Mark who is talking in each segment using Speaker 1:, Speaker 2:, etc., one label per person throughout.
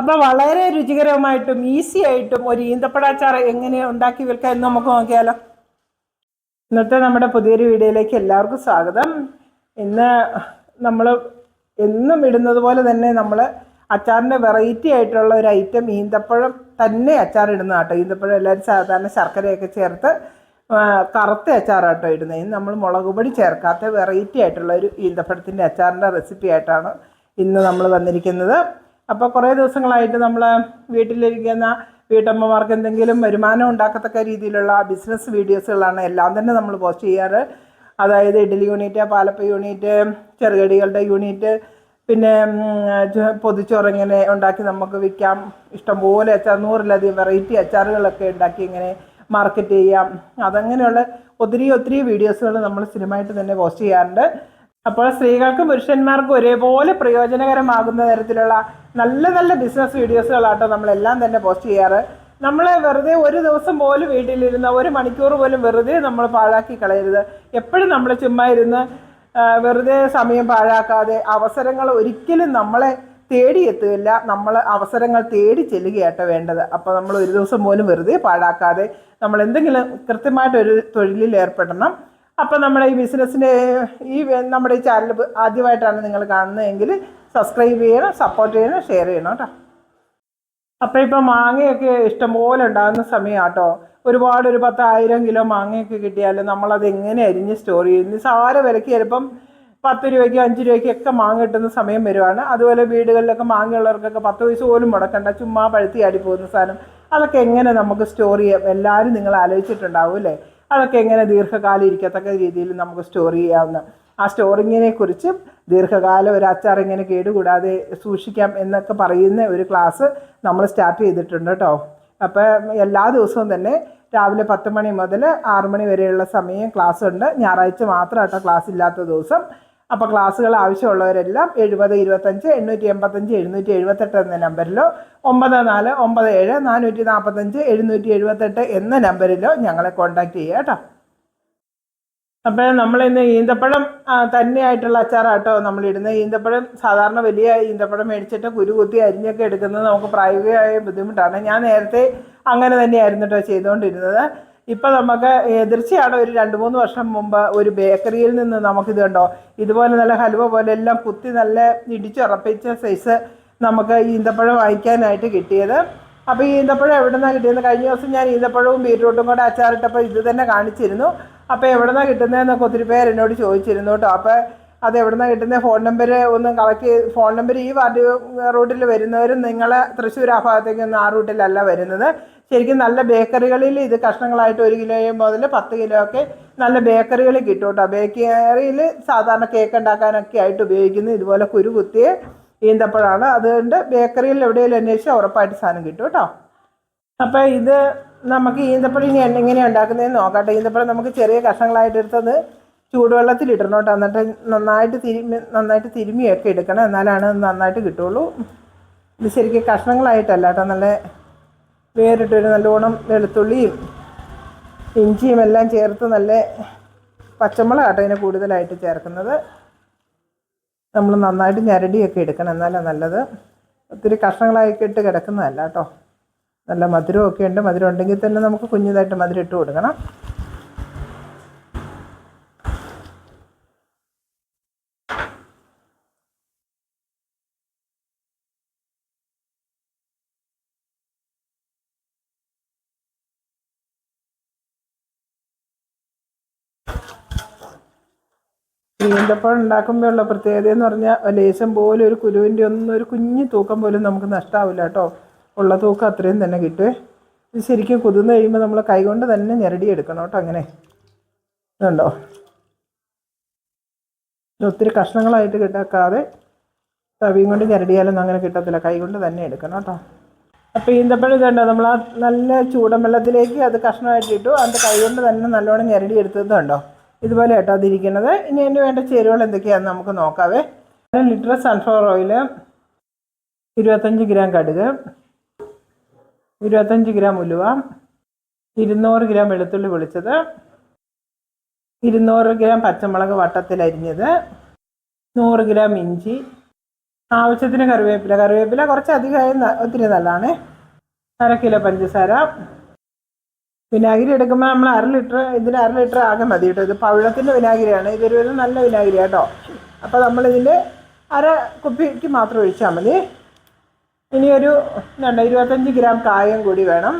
Speaker 1: അപ്പോൾ വളരെ രുചികരമായിട്ടും ഈസി ആയിട്ടും ഒരു ഈന്തപ്പഴാച്ചാർ എങ്ങനെ ഉണ്ടാക്കി വിൽക്കാം എന്ന് നമുക്ക് നോക്കിയാലോ ഇന്നത്തെ നമ്മുടെ പുതിയൊരു വീഡിയോയിലേക്ക് എല്ലാവർക്കും സ്വാഗതം ഇന്ന് നമ്മൾ എന്നും ഇടുന്നത് പോലെ തന്നെ നമ്മൾ അച്ചാറിൻ്റെ വെറൈറ്റി ആയിട്ടുള്ള ഒരു ഐറ്റം ഈന്തപ്പഴം തന്നെ അച്ചാറിടുന്ന കേട്ടോ ഈന്തപ്പഴം എല്ലാവരും സാധാരണ ശർക്കരയൊക്കെ ചേർത്ത് കറുത്ത അച്ചാറാട്ടോ ഇടുന്നത് നമ്മൾ മുളക് പൊടി ചേർക്കാത്ത വെറൈറ്റി ആയിട്ടുള്ള ഒരു ഈന്തപ്പഴത്തിൻ്റെ അച്ചാറിൻ്റെ റെസിപ്പി ആയിട്ടാണ് ഇന്ന് നമ്മൾ വന്നിരിക്കുന്നത് അപ്പോൾ കുറേ ദിവസങ്ങളായിട്ട് നമ്മൾ വീട്ടിലിരിക്കുന്ന വീട്ടമ്മമാർക്ക് എന്തെങ്കിലും വരുമാനം ഉണ്ടാക്കത്തക്ക രീതിയിലുള്ള ബിസിനസ് വീഡിയോസുകളാണ് എല്ലാം തന്നെ നമ്മൾ പോസ്റ്റ് ചെയ്യാറ് അതായത് ഇഡ്ഡലി യൂണിറ്റ് പാലപ്പ യൂണിറ്റ് ചെറുകടികളുടെ യൂണിറ്റ് പിന്നെ പൊതിച്ചോറ് ഇങ്ങനെ ഉണ്ടാക്കി നമുക്ക് വിൽക്കാം ഇഷ്ടംപോലെ അച്ചാർ നൂറിലധികം വെറൈറ്റി അച്ചാറുകളൊക്കെ ഉണ്ടാക്കി ഇങ്ങനെ മാർക്കറ്റ് ചെയ്യാം അതങ്ങനെയുള്ള ഒത്തിരി ഒത്തിരി വീഡിയോസുകൾ നമ്മൾ സ്ഥിരമായിട്ട് തന്നെ പോസ്റ്റ് ചെയ്യാറുണ്ട് അപ്പോൾ സ്ത്രീകൾക്കും പുരുഷന്മാർക്കും ഒരേപോലെ പ്രയോജനകരമാകുന്ന തരത്തിലുള്ള നല്ല നല്ല ബിസിനസ് വീഡിയോസുകളാട്ടോ നമ്മളെല്ലാം തന്നെ പോസ്റ്റ് ചെയ്യാറ് നമ്മൾ വെറുതെ ഒരു ദിവസം പോലും വീട്ടിലിരുന്ന് ഒരു മണിക്കൂർ പോലും വെറുതെ നമ്മൾ പാഴാക്കി കളയരുത് എപ്പോഴും നമ്മൾ ചുമ്മാ ഇരുന്ന് വെറുതെ സമയം പാഴാക്കാതെ അവസരങ്ങൾ ഒരിക്കലും നമ്മളെ തേടിയെത്തുകയില്ല നമ്മൾ അവസരങ്ങൾ തേടി ചെല്ലുകയാട്ടോ വേണ്ടത് അപ്പോൾ നമ്മൾ ഒരു ദിവസം പോലും വെറുതെ പാഴാക്കാതെ നമ്മൾ എന്തെങ്കിലും കൃത്യമായിട്ടൊരു തൊഴിലിൽ ഏർപ്പെടണം അപ്പം നമ്മുടെ ഈ ബിസിനസ്സിൻ്റെ ഈ നമ്മുടെ ഈ ചാനൽ ആദ്യമായിട്ടാണ് നിങ്ങൾ കാണുന്നതെങ്കിൽ സബ്സ്ക്രൈബ് ചെയ്യണം സപ്പോർട്ട് ചെയ്യണം ഷെയർ ചെയ്യണം കേട്ടോ അപ്പോൾ ഇപ്പോൾ മാങ്ങയൊക്കെ ഇഷ്ടംപോലെ ഉണ്ടാകുന്ന സമയം കേട്ടോ ഒരുപാട് ഒരു പത്തായിരം കിലോ മാങ്ങയൊക്കെ കിട്ടിയാൽ നമ്മളത് എങ്ങനെ അരിഞ്ഞ് സ്റ്റോർ ചെയ്യും നിസാര വിലയ്ക്ക് ചിലപ്പം പത്ത് രൂപയ്ക്കും അഞ്ച് ഒക്കെ മാങ്ങ കിട്ടുന്ന സമയം വരുവാണ് അതുപോലെ വീടുകളിലൊക്കെ മാങ്ങയുള്ളവർക്കൊക്കെ പത്ത് പൈസ പോലും മുടക്കണ്ട ചുമ്മാ പഴുത്തി ആടി പോകുന്ന സാധനം അതൊക്കെ എങ്ങനെ നമുക്ക് സ്റ്റോർ ചെയ്യാം എല്ലാവരും നിങ്ങൾ ആലോചിച്ചിട്ടുണ്ടാവും അല്ലേ അതൊക്കെ എങ്ങനെ ദീർഘകാലം ഇരിക്കത്തക്ക രീതിയിൽ നമുക്ക് സ്റ്റോർ ചെയ്യാവുന്ന ആ സ്റ്റോറിങ്ങിനെ കുറിച്ച് ദീർഘകാലം ഒരു അച്ചാർ ഇങ്ങനെ കേടുകൂടാതെ സൂക്ഷിക്കാം എന്നൊക്കെ പറയുന്ന ഒരു ക്ലാസ് നമ്മൾ സ്റ്റാർട്ട് ചെയ്തിട്ടുണ്ട് കേട്ടോ അപ്പോൾ എല്ലാ ദിവസവും തന്നെ രാവിലെ പത്ത് മണി മുതൽ ആറ് മണി വരെയുള്ള സമയം ക്ലാസ് ഉണ്ട് ഞായറാഴ്ച മാത്രമായിട്ടോ ക്ലാസ് ഇല്ലാത്ത ദിവസം അപ്പോൾ ക്ലാസ്സുകൾ ആവശ്യമുള്ളവരെല്ലാം എഴുപത് ഇരുപത്തഞ്ച് എണ്ണൂറ്റി എൺപത്തഞ്ച് എഴുന്നൂറ്റി എഴുപത്തെട്ട് എന്ന നമ്പറിലോ ഒമ്പത് നാല് ഒമ്പത് ഏഴ് നാനൂറ്റി നാൽപ്പത്തഞ്ച് എഴുന്നൂറ്റി എഴുപത്തെട്ട് എന്ന നമ്പറിലോ ഞങ്ങളെ കോൺടാക്റ്റ് ചെയ്യുക കേട്ടോ അപ്പോൾ നമ്മളിന്ന് ഈന്തപ്പഴം തന്നെയായിട്ടുള്ള അച്ചാറാട്ടോ നമ്മളിടുന്നത് ഈന്തപ്പഴം സാധാരണ വലിയ ഈന്തപ്പഴം മേടിച്ചിട്ട് കുരു കുത്തി അരിഞ്ഞൊക്കെ എടുക്കുന്നത് നമുക്ക് പ്രായോഗികമായ ബുദ്ധിമുട്ടാണ് ഞാൻ നേരത്തെ അങ്ങനെ തന്നെയായിരുന്നു കേട്ടോ ചെയ്തുകൊണ്ടിരുന്നത് ഇപ്പൊ നമുക്ക് എതിർച്ചയാണ് ഒരു രണ്ട് മൂന്ന് വർഷം മുമ്പ് ഒരു ബേക്കറിയിൽ നിന്ന് നമുക്കിത് കണ്ടോ ഇതുപോലെ നല്ല ഹൽവ പോലെ എല്ലാം കുത്തി നല്ല ഇടിച്ചുറപ്പിച്ച സൈസ് നമുക്ക് ഈന്തപ്പഴം വാങ്ങിക്കാനായിട്ട് കിട്ടിയത് അപ്പോൾ ഈ ഈന്തപ്പഴം എവിടെ നിന്നാണ് കിട്ടിയത് കഴിഞ്ഞ ദിവസം ഞാൻ ഈന്തപ്പഴവും ബീറ്റ്റൂട്ടും കൂടെ അച്ചാറിട്ടപ്പോൾ ഇത് തന്നെ കാണിച്ചിരുന്നു അപ്പോൾ എവിടെ നിന്നാണ് കിട്ടുന്നതെന്നൊക്കെ ഒത്തിരി പേര് എന്നോട് ചോദിച്ചിരുന്നു കേട്ടോ അപ്പോൾ അത് എവിടെ നിന്നാണ് കിട്ടുന്നത് ഫോൺ നമ്പർ ഒന്ന് കളക്ട് ചെയ്ത് ഫോൺ നമ്പർ ഈ വാർഡ് റൂട്ടിൽ വരുന്നവരും നിങ്ങൾ തൃശ്ശൂർ ആ ഭാഗത്തേക്കൊന്നും ആ റൂട്ടിലല്ല വരുന്നത് ശരിക്കും നല്ല ബേക്കറികളിൽ ഇത് കഷ്ണങ്ങളായിട്ട് ഒരു കിലോ മുതൽ പത്ത് കിലോ ഒക്കെ നല്ല ബേക്കറികളിൽ കിട്ടും കേട്ടോ ബേക്കറിയിൽ സാധാരണ കേക്ക് ഉണ്ടാക്കാനൊക്കെ ആയിട്ട് ഉപയോഗിക്കുന്നത് ഇതുപോലെ കുരു കുത്തിയ ഈന്തപ്പഴമാണ് അതുകൊണ്ട് ബേക്കറിയിൽ എവിടെയെങ്കിലും അന്വേഷിച്ചാൽ ഉറപ്പായിട്ട് സാധനം കിട്ടും കേട്ടോ അപ്പോൾ ഇത് നമുക്ക് ഈന്തപ്പഴം ഇനി എങ്ങനെ ഉണ്ടാക്കുന്നതെന്ന് നോക്കട്ടെ ഈന്തപ്പഴം നമുക്ക് ചെറിയ കഷ്ണങ്ങളായിട്ട് എടുത്തത് ചൂടുവെള്ളത്തിൽ ഇടണം കേട്ടോ എന്നിട്ട് നന്നായിട്ട് തിരുമി നന്നായിട്ട് തിരുമിയൊക്കെ എടുക്കണം എന്നാലാണ് നന്നായിട്ട് കിട്ടുള്ളൂ ഇത് ശരിക്കും കഷ്ണങ്ങളായിട്ടല്ല കേട്ടോ നല്ല വേറിട്ടൊരു നല്ലോണം വെളുത്തുള്ളിയും ഇഞ്ചിയും എല്ലാം ചേർത്ത് നല്ല പച്ചമുളകാട്ടോ അതിനെ കൂടുതലായിട്ട് ചേർക്കുന്നത് നമ്മൾ നന്നായിട്ട് ഞരടിയൊക്കെ എടുക്കണം എന്നാലാണ് നല്ലത് ഒത്തിരി കഷ്ണങ്ങളായൊക്കെ ഇട്ട് കിടക്കുന്നതല്ല കേട്ടോ നല്ല മധുരമൊക്കെ ഉണ്ട് മധുരം ഉണ്ടെങ്കിൽ തന്നെ നമുക്ക് കുഞ്ഞതായിട്ട് മധുരം ഇട്ട് കൊടുക്കണം ഈന്തപ്പഴം ഉണ്ടാക്കുമ്പോഴുള്ള പ്രത്യേകത എന്ന് പറഞ്ഞാൽ ലേശം പോലും ഒരു കുരുവിൻ്റെ ഒന്നും ഒരു കുഞ്ഞു തൂക്കം പോലും നമുക്ക് നഷ്ടമാവില്ല കേട്ടോ ഉള്ള തൂക്കം അത്രയും തന്നെ കിട്ടുമേ ഇത് ശരിക്കും കുതിർന്ന് കഴിയുമ്പോൾ നമ്മൾ കൈകൊണ്ട് തന്നെ ഞെരടിയെടുക്കണം കേട്ടോ അങ്ങനെ ഇതുണ്ടോ ഒത്തിരി കഷ്ണങ്ങളായിട്ട് കിട്ടാക്കാതെ തവിയും കൊണ്ട് ഞെരടിയാലൊന്നും അങ്ങനെ കിട്ടത്തില്ല കൈകൊണ്ട് തന്നെ എടുക്കണം കേട്ടോ അപ്പോൾ ഈന്തപ്പഴം ഇതുണ്ട് നമ്മൾ ആ നല്ല ചൂടൻ വെള്ളത്തിലേക്ക് അത് കഷ്ണമായിട്ട് ഇട്ടു അത് കൈകൊണ്ട് തന്നെ നല്ലോണം ഞെരടി എടുത്തതുണ്ടോ ഇതുപോലെ ഇട്ടാതിരിക്കുന്നത് ഇനി അതിന് വേണ്ട ചേരുവകൾ എന്തൊക്കെയാണെന്ന് നമുക്ക് നോക്കാവേ അര ലിറ്റർ സൺഫ്ലവർ ഓയിൽ ഇരുപത്തഞ്ച് ഗ്രാം കടുക് ഇരുപത്തഞ്ച് ഗ്രാം ഉലുവ ഇരുന്നൂറ് ഗ്രാം വെളുത്തുള്ളി പൊളിച്ചത് ഇരുന്നൂറ് ഗ്രാം പച്ചമുളക് വട്ടത്തിൽ അരിഞ്ഞത് നൂറ് ഗ്രാം ഇഞ്ചി ആവശ്യത്തിന് കറിവേപ്പില കറിവേപ്പില കുറച്ച് അധികമായി ഒത്തിരി നല്ലതാണ് അര കിലോ പഞ്ചസാര വിനാഗിരി എടുക്കുമ്പോൾ നമ്മൾ അര ലിറ്റർ ഇതിന് അര ലിറ്റർ ആകെ മതി കേട്ടോ ഇത് പവിഴത്തിൻ്റെ വിനാഗിരിയാണ് ഇതൊരു വിധം നല്ല വിനാഗിരി കേട്ടോ അപ്പോൾ നമ്മളിതിൽ അര കുപ്പിക്ക് മാത്രം ഒഴിച്ചാൽ മതി ഇനിയൊരു രണ്ട് ഇരുപത്തഞ്ച് ഗ്രാം കായം കൂടി വേണം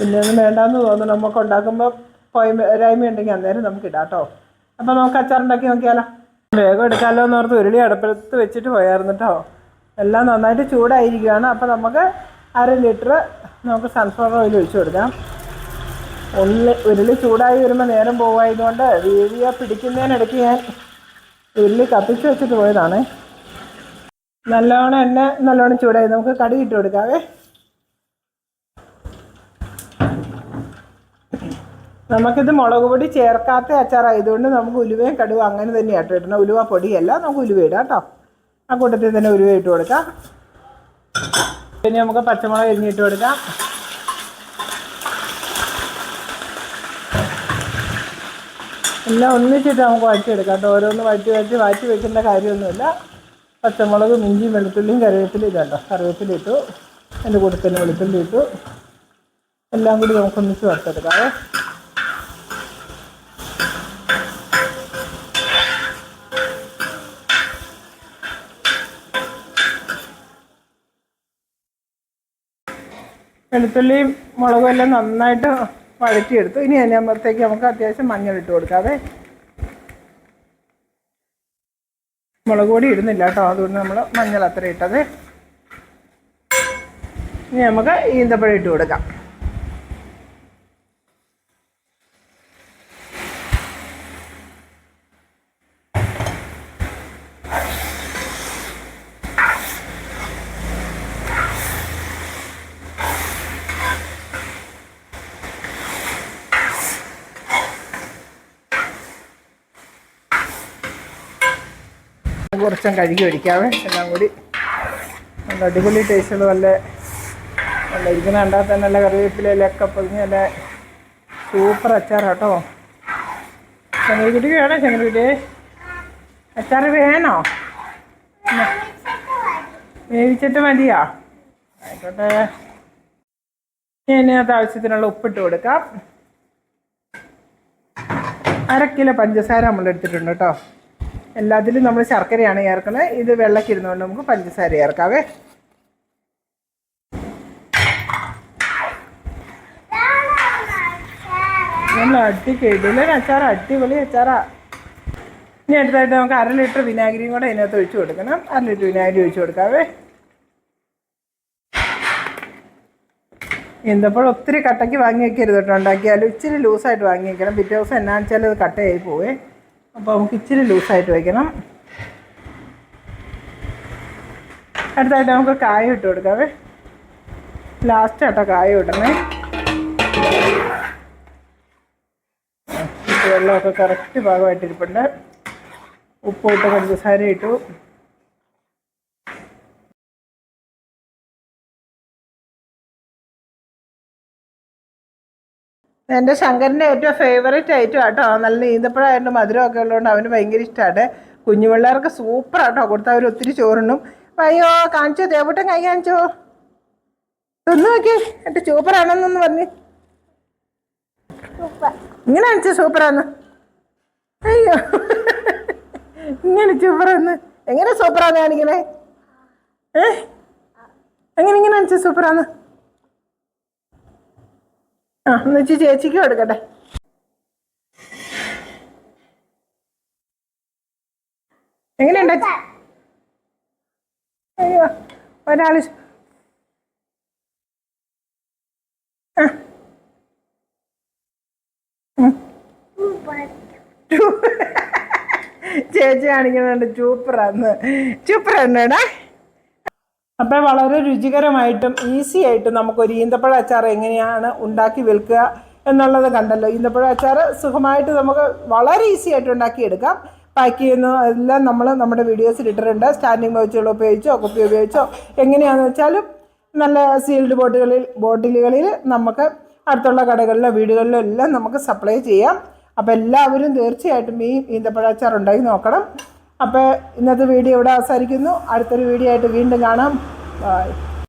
Speaker 1: പിന്നെ ഒന്നും വേണ്ടാന്ന് തോന്നുന്നു നമുക്ക് ഉണ്ടാക്കുമ്പോൾ പോയ്മ ഉണ്ടെങ്കിൽ അന്നേരം നമുക്ക് ഇടാം കേട്ടോ അപ്പോൾ നമുക്ക് അച്ചാറുണ്ടാക്കി നോക്കിയാലോ വേഗം എടുക്കാമല്ലോ എന്ന് ഓർത്ത് ഉരുളി അടുപ്പത്ത് വെച്ചിട്ട് പോയായിരുന്നു കേട്ടോ എല്ലാം നന്നായിട്ട് ചൂടായിരിക്കുകയാണ് അപ്പോൾ നമുക്ക് അര ലിറ്റർ നമുക്ക് സൺഫ്ലവർ ഓയിൽ ഒഴിച്ചു കൊടുക്കാം ഉള്ളി ഉരുളി ചൂടായി വരുമ്പോൾ നേരം പോകായതുകൊണ്ട് വീഴിയ പിടിക്കുന്നതിനിടയ്ക്ക് ഞാൻ ഉരുളി കത്തിച്ച് വെച്ചിട്ട് പോയതാണ് നല്ലോണം എണ്ണ നല്ലോണം ചൂടായി നമുക്ക് കടി ഇട്ട് കൊടുക്കാവേ നമുക്കിത് മുളക് പൊടി ചേർക്കാത്ത അച്ചാറായതുകൊണ്ട് നമുക്ക് ഉലുവയും കടുവ അങ്ങനെ തന്നെയാട്ടോ ഇടണം ഉലുവ പൊടിയല്ല നമുക്ക് ഉലുവ ഇടാം കേട്ടോ ആ കൂട്ടത്തിൽ തന്നെ ഉലുവ ഇട്ട് കൊടുക്കാം പിന്നെ നമുക്ക് പച്ചമുളക് എരിഞ്ഞിട്ട് കൊടുക്കാം എല്ലാം ഒന്നിച്ചിട്ട് നമുക്ക് വഴറ്റിയെടുക്കാം കേട്ടോ ഓരോന്ന് വഴറ്റി വഴറ്റി വാറ്റി വെക്കേണ്ട കാര്യമൊന്നുമില്ല പച്ചമുളകും ഇഞ്ചിയും വെളുത്തുള്ളിയും കറിവേപ്പിലും കണ്ടോ കറിവേപ്പില ഇട്ടു അതിൻ്റെ കൂടെ തന്നെ വെളുത്തുള്ളി ഇട്ടു എല്ലാം കൂടി നമുക്ക് ഒന്നിച്ച് വറുത്തെടുക്കാം വെളുത്തുള്ളിയും മുളകും എല്ലാം നന്നായിട്ട് വഴറ്റിയെടുത്തു ഇനി അതിനകത്തേക്ക് നമുക്ക് അത്യാവശ്യം മഞ്ഞളിട്ട് കൊടുക്കാതെ മുളക് പൊടി ഇടുന്നില്ല കേട്ടോ അതുകൊണ്ട് നമ്മൾ മഞ്ഞൾ അത്ര ഇട്ടത് ഇനി നമുക്ക് ഈന്തപ്പഴം ഇട്ട് കൊടുക്കാം കുറച്ചും കഴുകി ഒഴിക്കാവേ എല്ലാം കൂടി നല്ല അടിപൊളി ടേസ്റ്റുള്ള നല്ല നല്ല ഇരിക്കുന്ന കണ്ടാൽ തന്നെ നല്ല കറിവേപ്പിലയിലൊക്കെ പൊതിഞ്ഞ് നല്ല സൂപ്പർ കേട്ടോ ശങ്കരക്കുട്ടി വേണോ ശങ്കരക്കുട്ടി അച്ചാർ വേണോ വേവിച്ചിട്ട് മതിയോ ആയിക്കോട്ടെ ഞാനത് ആവശ്യത്തിനുള്ള ഉപ്പിട്ട് കൊടുക്കാം അര കിലോ പഞ്ചസാര നമ്മൾ എടുത്തിട്ടുണ്ട് കേട്ടോ എല്ലാത്തിലും നമ്മൾ ശർക്കരയാണ് ചേർക്കുന്നത് ഇത് വെള്ളക്കിരുന്നുകൊണ്ട് നമുക്ക് പഞ്ചസാര ചേർക്കാവേ നമ്മൾ അടിക്കിടില്ല അച്ചാറ് അടിപൊളി അച്ചാറാ ഇനി അടുത്തായിട്ട് നമുക്ക് അര ലിറ്റർ വിനാഗിരിയും കൂടെ അതിനകത്ത് ഒഴിച്ചു കൊടുക്കണം അര ലിറ്റർ വിനാഗിരി ഒഴിച്ചു കൊടുക്കാവേ എന്തപ്പോഴും ഒത്തിരി കട്ടയ്ക്ക് വാങ്ങി വെക്കരുത് കേട്ടോ ഉണ്ടാക്കിയാലും ഇച്ചിരി ലൂസായിട്ട് വാങ്ങി വെക്കണം പിറ്റേ ദിവസം എന്നാ വെച്ചാൽ അത് കട്ടയായി പോവേ അപ്പോൾ നമുക്ക് ഇച്ചിരി ലൂസായിട്ട് വയ്ക്കണം അടുത്തായിട്ട് നമുക്ക് കായ ഇട്ട് കൊടുക്കാവേ ലാസ്റ്റ് ആട്ടോ കായ ഇടണേ വെള്ളമൊക്കെ കറക്റ്റ് ഭാഗമായിട്ടിരിപ്പുണ്ട് ഉപ്പ് ഇട്ട് പഞ്ചസാര ഇട്ടു എൻ്റെ ശങ്കരൻ്റെ ഏറ്റവും ഫേവറേറ്റ് ഐറ്റം ആട്ടോ നല്ല ഈന്തപ്പഴമായിട്ട് ഒക്കെ ഉള്ളതുകൊണ്ട് അവന് ഭയങ്കര ഇഷ്ടമാണ് പിള്ളേർക്ക് സൂപ്പർ ആട്ടോ കൊടുത്താൽ അവർ ഒത്തിരി ചോറുണ്ണും അയ്യോ കാണിച്ചോ ദേവട്ടൻ കൈ കാണിച്ചോ തിന്നു നോക്കി എൻ്റെ സൂപ്പറാണെന്നൊന്ന് പറഞ്ഞു ഇങ്ങനെ കാണിച്ചോ സൂപ്പറാന്ന് അയ്യോ ഇങ്ങനെ സൂപ്പറാന്ന് എങ്ങനെ സൂപ്പറാന്ന് കാണിക്കണേ ഏ എങ്ങനെ ഇങ്ങനെ കാണിച്ചോ സൂപ്പറാന്ന് എന്നുവെച്ച് ചേച്ചിക്ക് കൊടുക്കട്ടെ എങ്ങനെയുണ്ട് അയ്യോ ഒരാള് ചേച്ചി കാണിക്കുന്നുണ്ട് ചൂപ്പറന്ന് ചൂപ്പറന്നേടാ അപ്പോൾ വളരെ രുചികരമായിട്ടും ഈസി ആയിട്ടും നമുക്കൊരു ഈന്തപ്പഴ അച്ചാർ എങ്ങനെയാണ് ഉണ്ടാക്കി വിൽക്കുക എന്നുള്ളത് കണ്ടല്ലോ ഈന്തപ്പഴ അച്ചാർ സുഖമായിട്ട് നമുക്ക് വളരെ ഈസി ആയിട്ട് ഉണ്ടാക്കിയെടുക്കാം പാക്ക് ചെയ്യുന്ന എല്ലാം നമ്മൾ നമ്മുടെ വീഡിയോസിൽ ഇട്ടിട്ടുണ്ട് സ്റ്റാൻഡിങ് ബോച്ചുകൾ ഉപയോഗിച്ചോ കുപ്പി ഉപയോഗിച്ചോ എങ്ങനെയാണെന്ന് വെച്ചാലും നല്ല സീൽഡ് ബോട്ടുകളിൽ ബോട്ടിലുകളിൽ നമുക്ക് അടുത്തുള്ള കടകളിലോ വീടുകളിലോ എല്ലാം നമുക്ക് സപ്ലൈ ചെയ്യാം അപ്പോൾ എല്ലാവരും തീർച്ചയായിട്ടും ഈ ഈന്തപ്പഴ അച്ചാർ ഉണ്ടാക്കി നോക്കണം അപ്പോൾ ഇന്നത്തെ വീഡിയോ ഇവിടെ അവസാനിക്കുന്നു അടുത്തൊരു വീഡിയോ ആയിട്ട് വീണ്ടും കാണാം ബൈ